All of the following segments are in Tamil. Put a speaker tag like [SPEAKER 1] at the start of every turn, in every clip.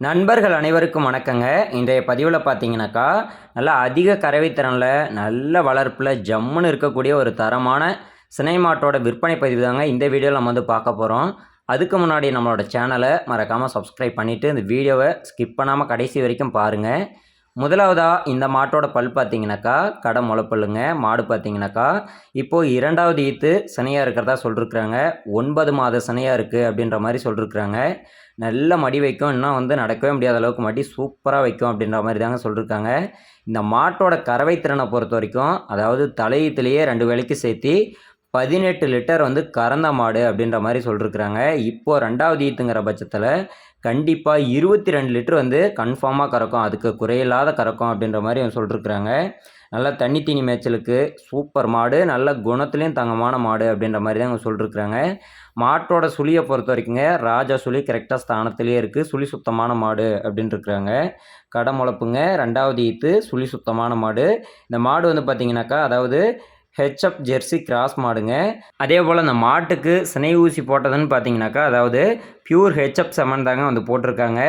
[SPEAKER 1] நண்பர்கள் அனைவருக்கும் வணக்கங்க. இன்றைய பதிவில் பார்த்தீங்கன்னாக்கா நல்லா அதிக கறவைத்திறனில் நல்ல வளர்ப்பில் ஜம்முன்னு இருக்கக்கூடிய ஒரு தரமான சினை மாட்டோட விற்பனை பதிவு தாங்க இந்த வீடியோவில் நம்ம வந்து பார்க்க போகிறோம் அதுக்கு முன்னாடி நம்மளோட சேனலை மறக்காமல் சப்ஸ்கிரைப் பண்ணிவிட்டு இந்த வீடியோவை ஸ்கிப் பண்ணாமல் கடைசி வரைக்கும் பாருங்கள் முதலாவதாக இந்த மாட்டோட பல் பார்த்தீங்கன்னாக்கா கடை முளைப்பல்லுங்க மாடு பார்த்தீங்கன்னாக்கா இப்போது இரண்டாவது ஈத்து சினையாக இருக்கிறதா சொல்லிருக்கிறாங்க. ஒன்பது மாத சினையாக இருக்குது அப்படின்ற மாதிரி சொல்லிருக்கிறாங்க. நல்ல மடி வைக்கும் இன்னும் வந்து நடக்கவே முடியாத அளவுக்கு மடி சூப்பராக வைக்கும் அப்படின்ற மாதிரி தாங்க சொல்லியிருக்காங்க இந்த மாட்டோட கறவை திறனை பொறுத்த வரைக்கும் அதாவது தலையீத்துலேயே ரெண்டு வேலைக்கு சேர்த்து பதினெட்டு லிட்டர் வந்து கறந்த மாடு அப்படின்ற மாதிரி சொல்லிருக்கிறாங்க. இப்போது ரெண்டாவது ஈத்துங்கிற பட்சத்தில் கண்டிப்பாக இருபத்தி ரெண்டு லிட்டர் வந்து கன்ஃபார்மாக கறக்கும். அதுக்கு குறையில்லாத கறக்கும் அப்படின்ற மாதிரி அவங்க சொல்லிருக்கிறாங்க. நல்லா தண்ணி தீனி மேய்ச்சலுக்கு சூப்பர் மாடு. நல்ல குணத்துலேயும் தங்கமான மாடு அப்படின்ற மாதிரி தான் அவங்க சொல்லிருக்கிறாங்க. மாட்டோட சுழியை பொறுத்த வரைக்குங்க ராஜா சுழி கரெக்டாக ஸ்தானத்துலேயே இருக்குது சுழி சுத்தமான மாடு அப்படின்னு இருக்கிறாங்க. கடை முளப்புங்க ரெண்டாவது ஈத்து சுழி சுத்தமான மாடு. இந்த மாடு வந்து பார்த்திங்கனாக்கா அதாவது ஹெச்எப் ஜெர்சி கிராஸ் மாடுங்க. அதே போல் அந்த மாட்டுக்கு சினை ஊசி போட்டதுன்னு பார்த்தீங்கன்னாக்கா அதாவது பியூர் ஹெச்எப் செமன் தாங்க வந்து போட்டிருக்காங்க.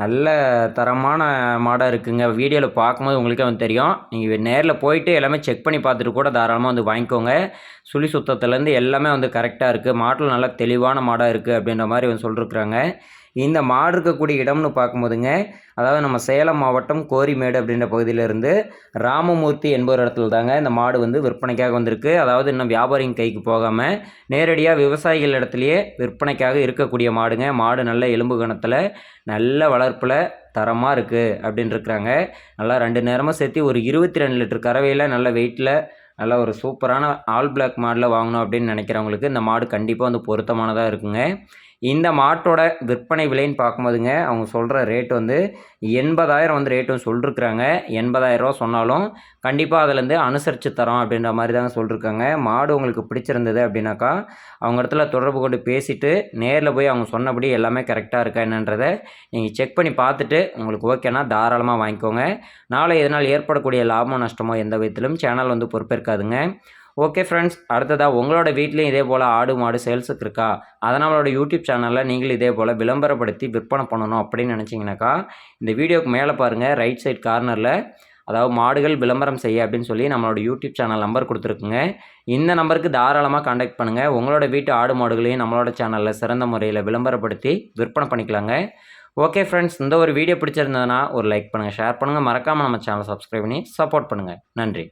[SPEAKER 1] நல்ல தரமான மாடாக இருக்குங்க. வீடியோவில் பார்க்கும்போது உங்களுக்கே வந்து தெரியும். நீங்கள் நேரில் போயிட்டு எல்லாமே செக் பண்ணி பார்த்துட்டு கூட தாராளமாக வந்து வாங்கிக்கோங்க. சுழி சுத்தத்துலேருந்து எல்லாமே வந்து கரெக்டாக இருக்குது மாட்டில் நல்லா தெளிவான மாடாக இருக்குது அப்படின்ற மாதிரி வந்து சொல்லியிருக்கிறாங்க இந்த மாடு இருக்கக்கூடிய இடம்னு பார்க்கும்போதுங்க அதாவது நம்ம சேலம் மாவட்டம் கோரிமேடு அப்படின்ற பகுதியிலேருந்து ராமமூர்த்தி என்பவர் இடத்துல தாங்க இந்த மாடு வந்து விற்பனைக்காக வந்திருக்கு. அதாவது இன்னும் வியாபாரிங்க கைக்கு போகாமல் நேரடியாக விவசாயிகள் இடத்துலையே விற்பனைக்காக இருக்கக்கூடிய மாடுங்க. மாடு நல்ல எலும்பு கணத்தில் நல்ல வளர்ப்பில் தரமாக இருக்குது அப்படின்னு இருக்கிறாங்க. நல்லா ரெண்டு நேரமும் சேர்த்து ஒரு இருபத்தி ரெண்டு லிட்டர் கறவையில் நல்ல வெயிட்டில் நல்ல ஒரு சூப்பரான ஆல் பிளாக் மாடில் வாங்கணும் அப்படின்னு நினைக்கிறவங்களுக்கு இந்த மாடு கண்டிப்பாக வந்து பொருத்தமானதாக இருக்குங்க. இந்த மாட்டோட விற்பனை விலைன்னு பார்க்கும்போதுங்க அவங்க சொல்கிற ரேட் வந்து எண்பதாயிரம் வந்து ரேட்டும் சொல்லிருக்குறாங்க. எண்பதாயிரரூவா சொன்னாலும் கண்டிப்பாக அதிலேருந்து அனுசரித்து தரோம் அப்படின்ற மாதிரி தாங்க சொல்லியிருக்காங்க மாடு உங்களுக்கு பிடிச்சிருந்தது அப்படின்னாக்கா அவங்க இடத்துல தொடர்பு கொண்டு பேசிவிட்டு நேரில் போய் அவங்க சொன்னபடி எல்லாமே கரெக்டாக இருக்கா என்னன்றதை நீங்கள் செக் பண்ணி பார்த்துட்டு உங்களுக்கு ஓகேனா தாராளமாக வாங்கிக்கோங்க. நாளை எதனால் ஏற்படக்கூடிய லாபமோ நஷ்டமோ எந்த விதத்திலும் சேனல் வந்து பொறுப்பேற்காதுங்க. ஓகே ஃப்ரெண்ட்ஸ் அடுத்ததாக உங்களோட வீட்லேயும் இதே போல் ஆடு மாடு சேல்ஸுக்கு இருக்கா? அதை நம்மளோட யூடியூப் சேனலில் நீங்களும் இதே போல் விளம்பரப்படுத்தி விற்பனை பண்ணணும் அப்படின்னு நினச்சிங்கனாக்கா இந்த வீடியோக்கு மேலே பாருங்கள் ரைட் சைட் கார்னரில் அதாவது மாடுகள் விளம்பரம் செய்ய அப்படின்னு சொல்லி நம்மளோட யூடியூப் சேனல் நம்பர் கொடுத்துருக்குங்க. இந்த நம்பருக்கு தாராளமாக காண்டாக்ட் பண்ணுங்கள் உங்களோட வீட்டு ஆடு மாடுகளையும் நம்மளோட சேனலில் சிறந்த முறையில் விளம்பரப்படுத்தி விற்பனை பண்ணிக்கலாங்க. ஓகே ஃப்ரெண்ட்ஸ் இந்த ஒரு வீடியோ பிடிச்சிருந்ததுன்னா ஒரு லைக் பண்ணுங்கள் ஷேர் பண்ணுங்கள் மறக்காமல் நம்ம சேனலை சப்ஸ்கிரைப் பண்ணி சப்போர்ட் பண்ணுங்கள் நன்றி.